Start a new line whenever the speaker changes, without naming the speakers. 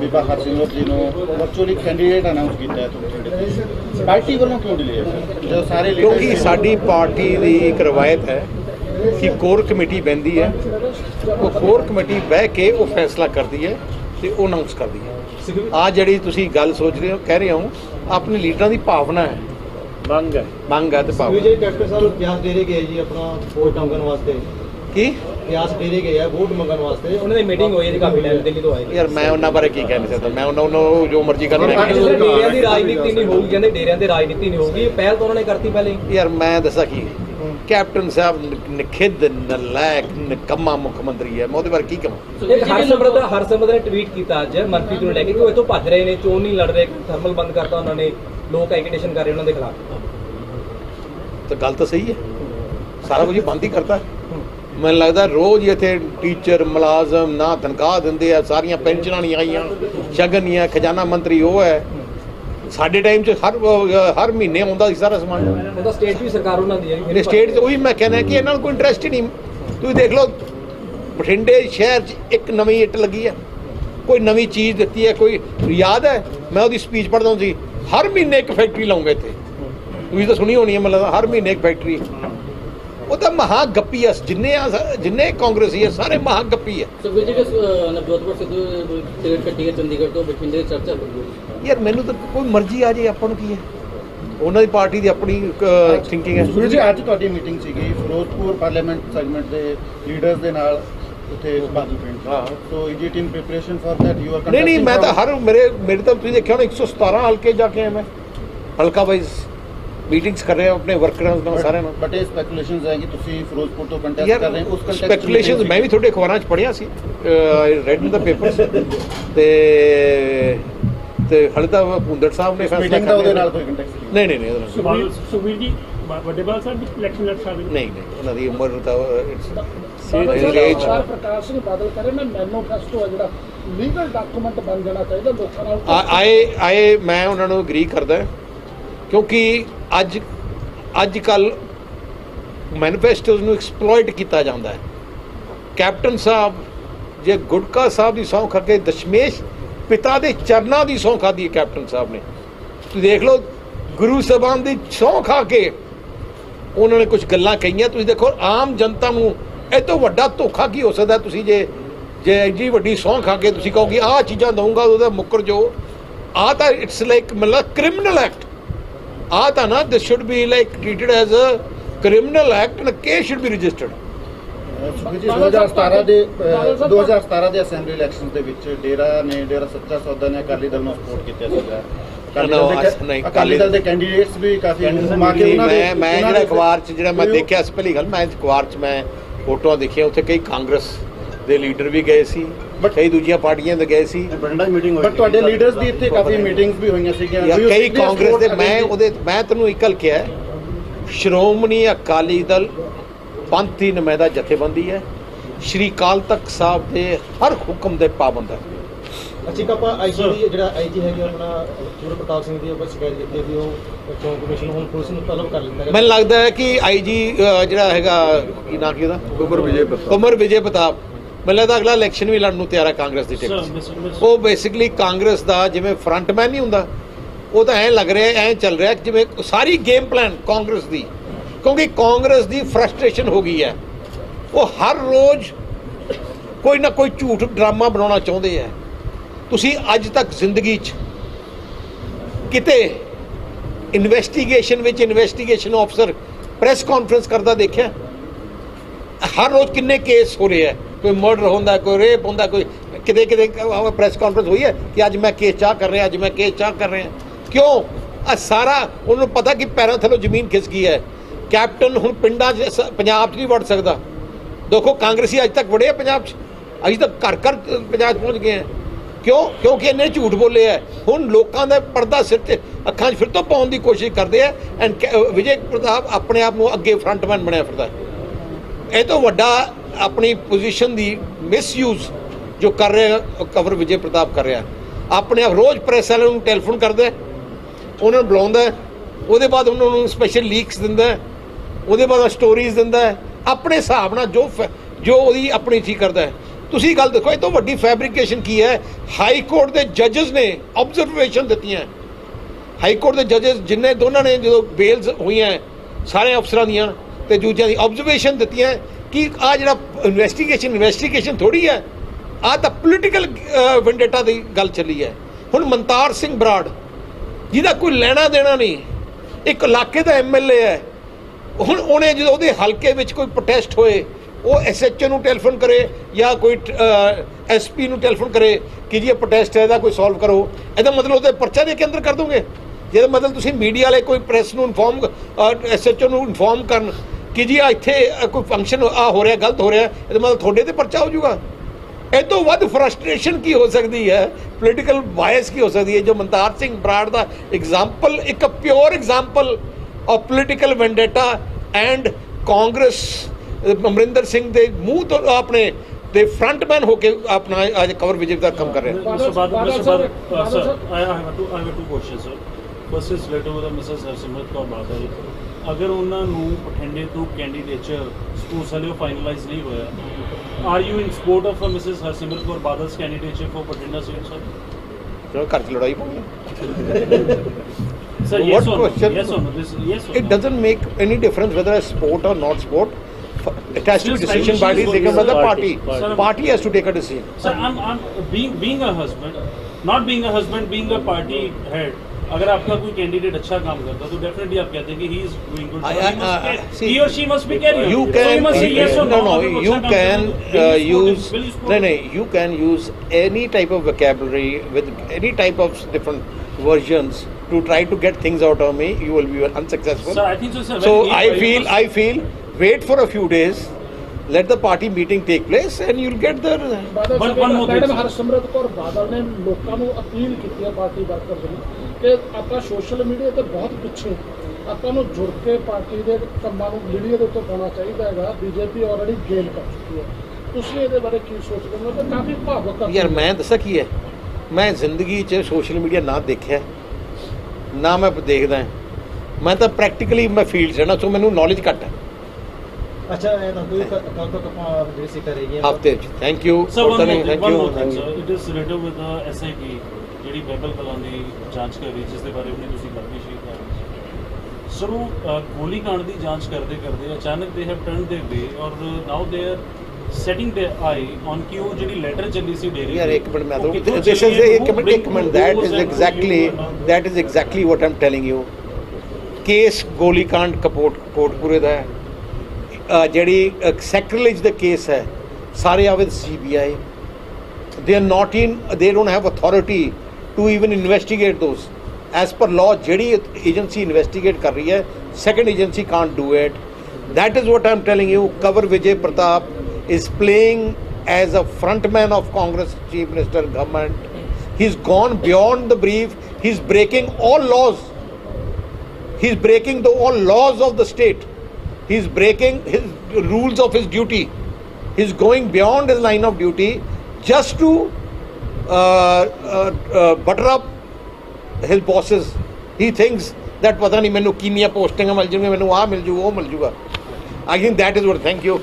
ਬੀਬਾ ਹਰਸਿਮਰਤ ਜੀ ਨੂੰ ਵਰਚੁਅਲੀ ਕੈਂਡੀਡੇਟ ਅਨਾਉਂਸ ਕੀਤਾ ਹੈ ਤੁਹਾਡੇ ਪਾਰਟੀ ਵੱਲੋਂ ਕਿਉਂ ਡਿਲੇ ਹੈ ਜਦੋਂ ਸਾਰੇ
ਕਿਉਂਕਿ ਸਾਡੀ ਪਾਰਟੀ ਦੀ ਇੱਕ ਰਵਾਇਤ ਹੈ ਕਿ ਕੋਰ ਕਮੇਟੀ ਬੈਂਦੀ ਹੈ ਉਹ ਕੋਰ ਕਮੇਟੀ ਬਹਿ ਕੇ ਉਹ ਫੈਸਲਾ ਕਰਦੀ ਹੈ ਤੇ ਉਹ ਅਨਾਉਂਸ ਕਰਦੀ ਹੈ। ਆ ਜਿਹੜੀ ਤੁਸੀਂ ਗੱਲ ਸੋਚ ਰਹੇ ਹੋ ਕਹਿ ਰਹੇ ਹੋ ਆਪਣੇ ਲੀਡਰਾਂ ਦੀ ਭਾਵਨਾ ਹੈ।
ਮੰਗ ਹੈ।
ਮੰਗ ਹੈ ਤੇ ਭਾਵਨਾ।
ਵਿਜੇ ਡਾਕਟਰ ਸਾਹਿਬ ਪਿਆਸ ਡੇਰੇ ਗਏ ਜੀ ਆਪਣਾ ਵੋਟ ਮੰਗਣ ਵਾਸਤੇ?
ਕੀ?
ਪਿਆਸ ਡੇਰੇ ਗਏ ਆ ਵੋਟ ਮੰਗਣ ਵਾਸਤੇ।
ਉਹਨਾਂ ਦੀ ਮੀਟਿੰਗ ਹੋਈ ਹੈ ਜੀ ਕਾਫੀ ਟਾਈਮ ਦਿੱਲੀ ਤੋਂ ਆਏ।
ਯਾਰ ਮੈਂ ਉਹਨਾਂ ਬਾਰੇ ਕੀ ਕਹਿ ਨਹੀਂ ਸਕਦਾ। ਮੈਂ ਉਹਨਾਂ ਨੂੰ ਜੋ ਮਰਜ਼ੀ ਕਰਨ ਮੈਂ
ਕਹਿੰਦੇ ਡੇਰਿਆਂ ਦੀ ਰਾਜਨੀਤੀ ਨਹੀਂ ਹੋਊਗੀ ਕਹਿੰਦੇ ਡੇਰਿਆਂ ਦੀ ਰਾਜਨੀਤੀ ਨਹੀਂ ਹੋਊਗੀ। ਪਹਿਲ ਤਾਂ ਉਹਨਾਂ ਨੇ ਕਰਤੀ ਪਹਿਲੇ ਹੀ।
ਯਾਰ ਮੈਂ ਦੱਸਾਂ ਕੀ ਕੈਪਟਨ ਸਾਹਿਬ ਨਖਿੱਧ ਨਲਾਇਕ ਨਿਕੰਮਾ ਮੁੱਖ ਮੰਤਰੀ ਹੈ। ਮੈਂ ਉਹਦੇ ਬਾਰੇ ਕੀ ਕਹਾਂ
ਇੱਕ ਹਰਸਿਮਰਤ ਦਾ ਹਰਸਿਮਰਤ ਨੇ ਟਵੀਟ ਕੀਤਾ ਅੱਜ ਮਨਪ੍ਰੀਤ ਨੂੰ ਲੈ ਕੇ ਕਿ ਉਹ ਇਥੋਂ ਭੱਜ ਰਹੇ ਨੇ ਚੋਣ ਨਹੀਂ ਲੜ ਰਹੇ ਥਰਮਲ ਬੰਦ ਕਰਤਾ ਉਹਨਾਂ ਨੇ ਲੋਕ ਐਗੀਟੇਸ਼ਨ ਕਰ ਰਹੇ ਉਹਨਾਂ ਦੇ ਖਿਲਾਫ।
ਤਾਂ ਗੱਲ ਤਾਂ ਸਹੀ ਹੈ। ਸਾਰਾ ਕੁਝ ਬੰਦ ਹੀ ਕਰਤਾ। ਮੈਨੂੰ ਲੱਗਦਾ ਰੋਜ਼ ਹੀ ਇੱਥੇ ਟੀਚਰ ਮੁਲਾਜ਼ਮ ਨਾ ਤਨਖਾਹ ਦਿੰਦੇ ਆ ਸਾਰੀਆਂ ਪੈਨਸ਼ਨਾਂ ਨਹੀਂ ਆਈਆਂ ਸ਼ਗਨ ਨਹੀਂ ਆ ਖਜ਼ਾਨਾ ਮੰਤਰੀ ਉਹ ਹੈ। ਸਾਡੇ ਟਾਈਮ 'ਚ ਹਰ ਹਰ ਮਹੀਨੇ ਆਉਂਦਾ ਸੀ ਸਾਰਾ ਸਮਾਨ।
ਉਹਦਾ ਸਟੇਟ ਵੀ ਸਰਕਾਰ ਉਹਨਾਂ ਦੀ ਹੈ
ਸਟੇਟ 'ਚ ਉਹੀ ਮੈਂ ਕਹਿੰਦਾ ਕਿ ਇਹਨਾਂ ਨੂੰ ਕੋਈ ਇੰਟਰਸਟ ਹੀ ਨਹੀਂ। ਤੁਸੀਂ ਦੇਖ ਲਓ ਬਠਿੰਡੇ ਸ਼ਹਿਰ 'ਚ ਇੱਕ ਨਵੀਂ ਇੱਟ ਲੱਗੀ ਹੈ ਕੋਈ ਨਵੀਂ ਚੀਜ਼ ਦਿੱਤੀ ਹੈ ਕੋਈ ਯਾਦ ਹੈ? ਮੈਂ ਉਹਦੀ ਸਪੀਚ ਪੜ੍ਹਦਾ ਹੁੰਦਾ ਸੀ ਹਰ ਮਹੀਨੇ ਇੱਕ ਫੈਕਟਰੀ ਲਾਉਂਗਾ ਇੱਥੇ। ਤੁਸੀਂ ਤਾਂ ਸੁਣੀ ਹੋਣੀ ਹੈ ਲੱਗਦਾ ਹਰ ਮਹੀਨੇ ਇੱਕ ਫੈਕਟਰੀ ਉਹ ਤਾਂ ਮਹਾ ਗੱਪੀ ਐ ਜਿੰਨੇ ਆ ਜਿੰਨੇ ਕਾਂਗਰਸੀ ਐ ਸਾਰੇ ਮਹਾ ਗੱਪੀ
ਐ
ਯਾਰ ਮੈਨੂੰ ਤਾਂ ਕੋਈ ਮਰਜ਼ੀ ਆ ਜੇ ਆਪਾਂ ਨੂੰ ਕੀ ਹੈ? ਉਹਨਾਂ ਦੀ ਪਾਰਟੀ ਦੀ ਆਪਣੀ ਥਿੰਕਿੰਗ ਹੈ।
ਜੀ ਅੱਜ ਤੁਹਾਡੀ ਮੀਟਿੰਗ ਸੀਗੀ ਫਿਰੋਜ਼ਪੁਰ ਪਾਰਲੀਮੈਂਟ ਸੈਗਮੈਂਟ ਦੇ ਲੀਡਰਸ ਦੇ ਨਾਲ ਉਥੇ ਬਾਜੀ ਪਿੰਡ
ਹਾਂ।
So is in preparation for that you are
ਨਹੀਂ ਨਹੀਂ ਮੈਂ ਤਾਂ ਹਰ ਮੇਰੇ ਮੇਰੇ ਤਾਂ ਤੁਸੀਂ ਦੇਖਿਆ ਹੋਣਾ 117 ਹਲਕੇ ਜਾ ਕੇ ਆਇਆ ਮੈਂ। ਹਲਕਾ ਵਾਈਜ਼ ਮੀਟਿੰਗਸ ਕਰ ਰਹੇ ਹਾਂ ਆਪਣੇ ਵਰਕਰਾਂ ਨਾਲ ਸਾਰਿਆਂ ਨਾਲ।
ਬਟ ਇਹ ਸਪੈਕੂਲੇਸ਼ਨਸ ਹੈ ਕਿ ਤੁਸੀਂ ਫਿਰੋਜ਼ਪੁਰ ਤੋਂ ਕੰਟੈਸਟ ਕਰ ਰਹੇ ਹੋ ਉਸ ਕੰਟੈਸਟ
ਸਪੈਕੂਲੇਸ਼ਨਸ ਮੈਂ ਵੀ ਤੁਹਾਡੇ ਅਖਬਾਰਾਂ 'ਚ ਪੜ੍ਹਿਆ ਸੀ ਰੈਡ ਇਨ ਦਾ ਪੇਪਰਸ ਤੇ ਤੇ ਹਲੇ ਤਾਂ ਭੁੰਦੜ ਸਾਹਿਬ ਨੇ ਫੈਸਲਾ
ਮੀਟਿੰਗ ਦਾ ਉਹਦੇ
ਕਰ ਲਿਆ।
ਨਾਲ ਕੋਈ ਕੰਟੈਕਟ
ਨਹੀਂ। ਨਹੀਂ ਨਹੀਂ ਉਹਦੇ ਨਾਲ
ਸੁਖਬੀਰ ਜੀ ਵਾ- ਵੱਡੇ ਬਾਲ ਸਾਹਿਬ ਵੀ ਇਲੈਕਸ਼ਨ ਲੜ ਸਕਦੇ।
ਨਹੀਂ ਨਹੀਂ ਉਹਨਾਂ ਦੀ ਉਮਰ ਤਾਂ
ਏਜ ਪ੍ਰਕਾਸ਼ ਸਿੰਘ ਬਾਦਲ ਕਰੇ ਨਾ ਮੈਨੂਫੈਸਟੋ ਆ ਜਿਹੜਾ ਲੀਗਲ ਡਾਕੂਮੈਂਟ ਬਣ ਜਾਣਾ ਚਾਹੀਦਾ ਲੋਕਾਂ ਨਾਲ।
ਆਏ ਆਏ ਮੈਂ ਉਹਨਾਂ ਨੂੰ ਅਗਰੀ ਕਰਦਾ। ਕਿਉਂਕਿ ਅੱਜ ਅੱਜ ਕੱਲ ਮੈਨੀਫੈਸਟੋਜ਼ ਨੂੰ ਐਕਸਪਲੋਇਟ ਕੀਤਾ ਜਾਂਦਾ ਹੈ। ਕੈਪਟਨ ਸਾਹਿਬ, ਜੇ ਗੁਟਕਾ ਸਾਹਿਬ ਦੀ ਸਹੁੰ ਖਾ ਕੇ, ਦਸ਼ਮੇਸ਼ ਪਿਤਾ ਦੇ ਚਰਨਾਂ ਦੀ ਸਹੁੰ ਖਾਦੀ ਹੈ ਕੈਪਟਨ ਸਾਹਿਬ ਨੇ। ਤੁਸੀਂ ਦੇਖ ਲਓ, ਗੁਰੂ ਸਾਹਿਬਾਨ ਦੀ ਸਹੁੰ ਖਾ ਕੇ ਉਹਨਾਂ ਨੇ ਕੁਝ ਗੱਲਾਂ ਕਹੀਆਂ। ਤੁਸੀਂ ਦੇਖੋ, ਆਮ ਜਨਤਾ ਨੂੰ ਇਹ ਤੋਂ ਵੱਡਾ ਧੋਖਾ ਕੀ ਹੋ ਸਕਦਾ ਤੁਸੀਂ ਜੇ ਜੇ ਐਡੀ ਵੱਡੀ ਸਹੁੰ ਖਾ ਕੇ ਤੁਸੀਂ ਕਹੋਗੇ, ਆਹ ਚੀਜ਼ਾਂ ਦਊਂਗਾ, ਉਹਦਾ ਮੁੱਕਰ ਜੋ ਆ ਤਾਂ ਇਟਸ ਲਾਈਕ ਮਤਲਬ ਕ੍ਰਿਮੀਨਲ ਐਕਟ ਆ ਤਾਂ ਨਾ this should be like treated as a criminal act and case should be
registered ਜੀ 2017 ਦੇ ਅਹ, 2017 ਦੇ ਅਸੈਂਬਲੀ ਇਲੈਕਸ਼ਨਸ ਦੇ ਵਿੱਚ ਡੇਰਾ ਨੇ ਡੇਰਾ ਸੱਚਾ ਸੌਦਾ ਨੇ ਅਕਾਲੀ ਦਲ ਨੂੰ ਸਪੋਰਟ ਕੀਤਾ ਸੀਗਾ। ਅਕਾਲੀ ਦਲ ਦੇ ਕੈਂਡੀਡੇਟਸ ਵੀ ਕਾਫੀ ਘੁਮਾ ਕੇ ਉਹਨਾਂ ਦੇ
ਮੈਂ ਜਿਹੜਾ ਅਖਬਾਰ 'ਚ ਜਿਹੜਾ ਮੈਂ ਦੇਖਿਆ ਸੀ ਪਹਿਲੀ ਗੱਲ ਮੈਂ ਅਖਬਾਰ 'ਚ ਮੈਂ ਫੋਟੋਆਂ ਦੇਖੀਆਂ ਉੱਥੇ ਕਈ ਕਾਂਗਰਸ ਦੇ ਲੀਡਰ ਵੀ ਗਏ ਸੀ ਕਈ ਦੂਜੀਆਂ ਪਾਰਟੀਆਂ ਦੇ ਗਏ ਸੀ।
ਬਟ ਤੁਹਾਡੇ ਲੀਡਰਸ ਦੀ ਇੱਥੇ ਕਾਫੀ ਮੀਟਿੰਗਸ ਵੀ ਹੋਈਆਂ ਸੀਗੀਆਂ।
ਕਈ ਕਾਂਗਰਸ ਦੇ ਮੈਂ ਉਹਦੇ ਮੈਂ ਤੈਨੂੰ ਇੱਕ ਗੱਲ ਕਿਹਾ ਹੈ, ਸ਼੍ਰੋਮਣੀ ਅਕਾਲੀ ਦਲ ਪੰਥੀ ਨੁਮਾਇੰਦਾ ਜਥੇਬੰਦੀ ਹੈ। ਸ਼੍ਰੀ ਕਾਲ ਤਖਤ ਸਾਹਿਬ ਦੇ ਹਰ ਹੁਕਮ ਦੇ ਪਾਬੰਦ ਹੈ।
ਅੱਛੀ ਕਾਪਾ ਆਈਜੀ ਜਿਹੜਾ ਆਈਜੀ ਹੈਗਾ ਆਪਣਾ ਸੂਰ ਪ੍ਰਤਾਪ ਸਿੰਘ ਦੀ ਆਪਾਂ ਸ਼ਿਕਾਇਤ ਕੀਤੀ ਵੀ ਉਹ ਚੋਣ ਕਮਿਸ਼ਨ ਹੁਣ ਪੁਲਿਸ ਨੂੰ ਤਲਬ ਕਰ ਲੈਂਦਾ
ਮੈਨੂੰ ਲੱਗਦਾ ਹੈ ਕਿ ਆਈਜੀ ਜਿਹੜਾ ਹੈਗਾ ਕੀ ਨਾਂ ਕੀ ਉਹਦਾ? ਕੁਮਰ ਵਿਜੇ ਪ੍ਰਤਾਪ। ਕੁਮਰ ਵਿਜੇ ਪ੍ਰਤਾਪ। ਮੈਨੂੰ ਲੱਗਦਾ ਅਗਲਾ ਇਲੈਕਸ਼ਨ ਵੀ ਲੜਨ ਨੂੰ ਤਿਆਰ ਹੈ ਕਾਂਗਰਸ ਦੀ ਟਿਕਟ ਉਹ ਬੇਸਿਕਲੀ ਕਾਂਗਰਸ ਦਾ ਜਿਵੇਂ ਫਰੰਟਮੈਨ ਨਹੀਂ ਹੁੰਦਾ ਉਹ ਤਾਂ ਐਂ ਲੱਗ ਰਿਹਾ ਐਂ ਚੱਲ ਰਿਹਾ ਜਿਵੇਂ ਸਾਰੀ ਗੇਮ ਪਲਾਨ ਕਾਂਗਰਸ ਦੀ। ਕਿਉਂਕਿ ਕਾਂਗਰਸ ਦੀ ਫਰਸਟ੍ਰੇਸ਼ਨ ਹੋ ਗਈ ਹੈ। ਉਹ ਹਰ ਰੋਜ਼ ਕੋਈ ਨਾ ਕੋਈ ਝੂਠ ਡਰਾਮਾ ਬਣਾਉਣਾ ਚਾਹੁੰਦੇ ਆ ਤੁਸੀਂ ਅੱਜ ਤੱਕ ਜ਼ਿੰਦਗੀ 'ਚ ਕਿਤੇ ਇਨਵੈਸਟੀਗੇਸ਼ਨ ਵਿੱਚ ਇਨਵੈਸਟੀਗੇਸ਼ਨ ਆਫਸਰ ਪ੍ਰੈਸ ਕਾਨਫਰੰਸ ਕਰਦਾ ਦੇਖਿਆ? ਹਰ ਰੋਜ਼ ਕਿੰਨੇ ਕੇਸ ਹੋ ਰਹੇ ਆ ਕੋਈ ਮਰਡਰ ਹੁੰਦਾ, ਕੋਈ ਰੇਪ ਹੁੰਦਾ, ਕੋਈ ਕਿਤੇ ਕਿਤੇ ਪ੍ਰੈਸ ਕਾਨਫਰੰਸ ਹੋਈ ਹੈ ਕਿ ਅੱਜ ਮੈਂ ਕੇਸ ਚਾਹ ਕਰ ਰਿਹਾ, ਅੱਜ ਮੈਂ ਕੇਸ ਚਾਹ ਕਰ ਰਿਹਾ। ਕਿਉਂ? ਆ ਸਾਰਾ ਉਹਨਾਂ ਨੂੰ ਪਤਾ ਕਿ ਪੈਰਾਂ ਥੱਲੋਂ ਜ਼ਮੀਨ ਖਿਸਕ ਗਈ ਹੈ। ਕੈਪਟਨ ਹੁਣ ਪਿੰਡਾਂ 'ਚ ਸ- ਪੰਜਾਬ 'ਚ ਨਹੀਂ ਵੜ ਸਕਦਾ। ਦੇਖੋ, ਕਾਂਗਰਸੀ ਅੱਜ ਤੱਕ ਵੜੇ ਆ ਪੰਜਾਬ 'ਚ। ਅਜੇ ਤੱਕ ਘਰ ਘਰ ਪੰਜਾਬ 'ਚ ਪਹੁੰਚ ਗਏ ਆ ਕਿਉਂ? ਕਿਉਂਕਿ ਇਹਨੇ ਝੂਠ ਬੋਲੇ ਆ। ਹੁਣ ਲੋਕਾਂ ਦਾ ਪਰਦਾ ਸਿਰ ਤੇ ਅੱਖਾਂ 'ਚ ਫਿਰ ਤੋਂ ਪਾਉਣ ਦੀ ਕੋਸ਼ਿਸ਼ ਕਰਦੇ ਆ ਐਂਡ ਵਿਜੇ ਪ੍ਰਤਾਪ ਆਪਣੇ ਆਪ ਨੂੰ ਅੱਗੇ ਫਰੰਟਮੈਨ ਬਣਿਆ ਫਿਰਦਾ। ਇਹ ਤੋਂ ਵੱਡਾ ਆਪਣੀ ਪੋਜੀਸ਼ਨ ਦੀ ਮਿਸਯੂਜ਼ ਜੋ ਕਰ ਰਿਹਾ ਕਵਰ ਵਿਜੇ ਪ੍ਰਤਾਪ ਕਰ ਰਿਹਾ ਆਪਣੇ ਆਪ ਰੋਜ਼ ਪ੍ਰੈਸ ਵਾਲਿਆਂ ਨੂੰ ਟੈਲੀਫੋਨ ਕਰਦਾ ਉਹਨਾਂ ਨੂੰ ਬੁਲਾਉਂਦਾ ਉਹਦੇ ਬਾਅਦ ਉਹਨਾਂ ਨੂੰ ਸਪੈਸ਼ਲ ਲੀਕਸ ਦਿੰਦਾ ਉਹਦੇ ਬਾਅਦ ਸਟੋਰੀਜ਼ ਦਿੰਦਾ ਆਪਣੇ ਹਿਸਾਬ ਨਾਲ ਜੋ ਫ- ਜੋ ਉਹਦੀ ਆਪਣੀ ਚੀਜ਼ ਕਰਦਾ ਤੁਸੀਂ ਗੱਲ ਦੇਖੋ, ਇਹ ਤੋਂ ਵੱਡੀ ਫੈਬਰੀਕੇਸ਼ਨ ਕੀ ਹੈ? ਹਾਈ ਕੋਰਟ ਦੇ ਜੱਜਸ ਨੇ ਆਬਜ਼ਰਵੇਸ਼ਨ ਦਿੱਤੀਆਂ ਹਾਈ ਕੋਰਟ ਦੇ ਜੱਜਸ ਜਿੰਨੇ ਦੋਨਾਂ ਨੇ ਜਦੋਂ ਬੇਲਸ ਹੋਈਆਂ ਸਾਰੇ ਅਫਸਰਾਂ ਦੀਆਂ ਤੇ ਦੂਜਿਆਂ ਦੀ ਆਬਜ਼ਰਵੇਸ਼ਨ ਦਿੱਤੀਆਂ ਕਿ ਆ ਜਿਹੜਾ ਇਨਵੈਸਟੀਗੇਸ਼ਨ ਇਨਵੈਸਟੀਗੇਸ਼ਨ ਥੋੜੀ ਹੈ? ਆ ਤਾਂ ਪੋਲੀਟੀਕਲ ਵੈਂਡੇਟਾ ਦੀ ਗੱਲ ਚੱਲੀ ਹੈ। ਹੁਣ ਮਨਤਾਰ ਸਿੰਘ ਬਰਾੜ, ਜਿਹਦਾ ਕੋਈ ਲੈਣਾ ਦੇਣਾ ਨਹੀਂ, ਇੱਕ ਇਲਾਕੇ ਦਾ ਐਮਐਲਏ ਹੈ। ਹੁਣ ਉਹਨੇ ਜਦੋਂ ਉਹਦੇ ਹਲਕੇ ਵਿੱਚ ਕੋਈ ਪ੍ਰੋਟੈਸਟ ਹੋਏ, ਉਹ ਐਸਐਚਓ ਨੂੰ ਟੈਲੀਫੋਨ ਕਰੇ ਜਾਂ ਕੋਈ ਐਸਪੀ ਨੂੰ ਟੈਲੀਫੋਨ ਕਰੇ ਕਿ ਜੀ ਇਹ ਪ੍ਰੋਟੈਸਟ ਹੈ, ਇਹਦਾ ਕੋਈ ਸੋਲਵ ਕਰੋ। ਇਹਦਾ ਮਤਲਬ ਉਹਦੇ ਪਰਚਾ ਦੇ ਕੇ ਅੰਦਰ ਕਰ ਦੋਗੇ? ਜਿਹਦਾ ਮਤਲਬ ਤੁਸੀਂ ਮੀਡੀਆ ਵਾਲੇ ਕੋਈ ਪ੍ਰੈਸ ਨੂੰ ਇਨਫੋਰਮ ਐਸਐਚਓ ਨੂੰ ਇਨਫੋਰਮ ਕਰਨ ਕਿ ਜੀ ਆ ਇੱਥੇ ਕੋਈ ਫੰਕਸ਼ਨ ਆ ਹੋ ਰਿਹਾ ਗਲਤ ਹੋ ਰਿਹਾ ਇਹਦਾ ਮਤਲਬ ਤੁਹਾਡੇ ਤੇ ਪਰਚਾ ਹੋ ਜਾਊਗਾ ਇਹ ਤੋਂ ਵੱਧ ਫਰਸਟ੍ਰੇਸ਼ਨ ਕੀ ਹੋ ਸਕਦੀ ਹੈ ਪੋਲੀਟੀਕਲ ਬਾਇਸ ਕੀ ਹੋ ਸਕਦੀ ਹੈ ਜੋ ਮਨਤਾਰ ਸਿੰਘ ਬਰਾੜ ਦਾ ਐਗਜ਼ਾਮਪਲ ਇੱਕ pure example of political vendetta and Congress Amarinder Singh ਦੇ ਮੂੰਹ ਤੋਂ ਆਪਣੇ ਦੇ ਫਰੰਟਮੈਨ ਹੋ ਕੇ ਆਪਣਾ ਅੱਜ ਕਵਰ ਵਿਜੇ ਦਾ ਕੰਮ ਕਰ ਰਹੇ ਹਨ
Mr. Badal,
Badal
Mr.
sir,
Badal, uh,
Badal
sir,
sir.
I I have two, I have two ਅਗਰ ਉਹਨਾਂ ਨੂੰ ਬਠਿੰਡੇ ਤੋਂ ਕੈਂਡੀਡੇਚਰ ਸਪੋਜ਼ ਹਲੇ ਫਾਈਨਲਾਈਜ਼ ਨਹੀਂ ਹੋਇਆ are you in support of Mrs Harsimrat Kaur Badal's candidature for Bathinda seat sir
ਚਲੋ ਘਰ ਚ ਲੜਾਈ ਪਾਉਣੀ
sir yes or
yes
or this yes or
it doesn't make any difference whether I support or not support it has to be decision by
is
taken by the
party.
Party.
party
has to take a decision.
Sir, I'm, I'm being being a husband, not being a husband, being a party head. अगर आपका कोई candidate अच्छा काम करता तो definitely आप कहते हैं कि he is doing good
I- I- I- see,
he or she must be carrier
you
so
can
you must say yes or
no
no
no
अगर वो
you
अच्छा काम
can
करता है,
uh,
will you support
use
him? Will you support
no
him?
no you can use any type of vocabulary with any type of different versions to try to get things out of me you will be unsuccessful
Sir, I think so, sir.
so
When he-
i
he
feel
was-
i feel wait for a few days let the party meeting take place and you'll get the
Badal
One-
Sahib
one more thing,
madam
sir.
Harsimrat Kaur Badal ਨੇ ਲੋਕਾਂ ਨੂੰ appeal ਕੀਤੀ ਹੈ party workers ਨੂੰ ਕਿ ਆਪਾਂ social media ਤੇ ਬਹੁਤ ਪਿੱਛੇ। ਆਪਾਂ ਨੂੰ ਜੁੜ ਕੇ ਪਾਰਟੀ ਦੇ ਕੰਮਾਂ ਨੂੰ ਮੀਡੀਆ ਦੇ ਉੱਤੇ ਪਾਉਣਾ ਚਾਹੀਦਾ ਹੈਗਾ। ਬੀਜੇਪੀ ਆਲਰੇਡੀ ਗੇਨ ਕਰ ਚੁੱਕੀ ਹੈ। ਤੁਸੀਂ ਇਹਦੇ ਬਾਰੇ ਕੀ ਸੋਚਦੇ ਹੋ? ਕਿ ਕਾਫੀ ਭਾਵੁਕ ਹੈ
ਯਾਰ ਮੈਂ ਦੱਸਾਂ ਕੀ ਹੈ? ਮੈਂ ਜ਼ਿੰਦਗੀ 'ਚ ਸੋਸ਼ਲ ਮੀਡੀਆ ਨਾ ਦੇਖਿਆ। ਨਾ ਮੈਂ ਦੇਖਦਾ। ਮੈਂ ਤਾਂ ਪ੍ਰੈਕਟੀਕਲੀ ਮੈਂ ਫੀਲਡ 'ਚ ਰਹਿਣਾ ਸੋ ਮੈਨੂੰ ਨੌਲੇਜ ਘੱਟ ਹੈ।
ਅੱਛਾ ਇਹ ਤਾਂ ਕੋਈ ਕੱਲ ਤੱਕ ਆਪਾਂ ਜਿਹੜੀ ਰਹਿ ਗਈਆਂ
ਹਫ਼ਤੇ 'ਚ। Thank you
Sir, one more thing,
thank
one
you
more thing, sir. ਜਿਹੜੀ ਬਹਿਬਲ ਕਲਾਂ ਦੀ ਜਾਂਚ ਕਰ ਰਹੀ ਜਿਸ ਦੇ ਬਾਰੇ ਉਹਨੇ ਤੁਸੀਂ ਗੱਲ ਵੀ ਸ਼ੇਅਰ ਕਰ ਗੋਲੀ ਕਾਂਡ ਦੀ ਜਾਂਚ ਕਰਦੇ ਕਰਦੇ ਅਚਾਨਕ ਦੇ ਹੈਵ ਟਰਨ ਦੇ ਵੇ ਔਰ ਨਾਓ ਦੇ ਸੈਟਿੰਗ ਦੇ ਆਈ ਔਨ ਕਿ ਜਿਹੜੀ ਲੈਟਰ ਚੱਲੀ ਸੀ ਡੇਰੀ
ਯਾਰ ਇੱਕ ਮਿੰਟ ਮੈਂ
ਤੁਹਾਨੂੰ
ਦਿਸ ਇਜ਼ ਇੱਕ ਮਿੰਟ ਇੱਕ minute
that is exactly
that is exactly what I'm telling you case ਗੋਲੀकांड ਕਪੋਟ ਕੋਟਪੂਰੇ ਦਾ ਹੈ। ਜਿਹੜੀ ਸੈਕਟਰਲੇਜ ਦਾ ਕੇਸ ਹੈ ਸਾਰੇ ਆ with CBI they are not in they don't have authority to even investigate those as per law ਜਿਹੜੀ agency investigate ਕਰ ਰਹੀ ਹੈ second agency can't do it that is what i'm telling you cover vijay pratap is playing as a frontman of congress chief minister government he's gone beyond the brief he's breaking all laws he's breaking the all laws of the state he's breaking his rules of his duty he's going beyond his line of duty just to uh, uh, uh, butter up his bosses he thinks that ਪਤਾ ਨਹੀਂ ਮੈਨੂੰ ਕਿੰਨੀਆਂ ਪੋਸਟਿੰਗਾਂ ਮਿਲ ਜਾਣਗੀਆਂ ਮੈਨੂੰ ਆਹ ਮਿਲ ਜੂ ਉਹ ਮਿਲ ਜੂਗਾ I think that is what thank you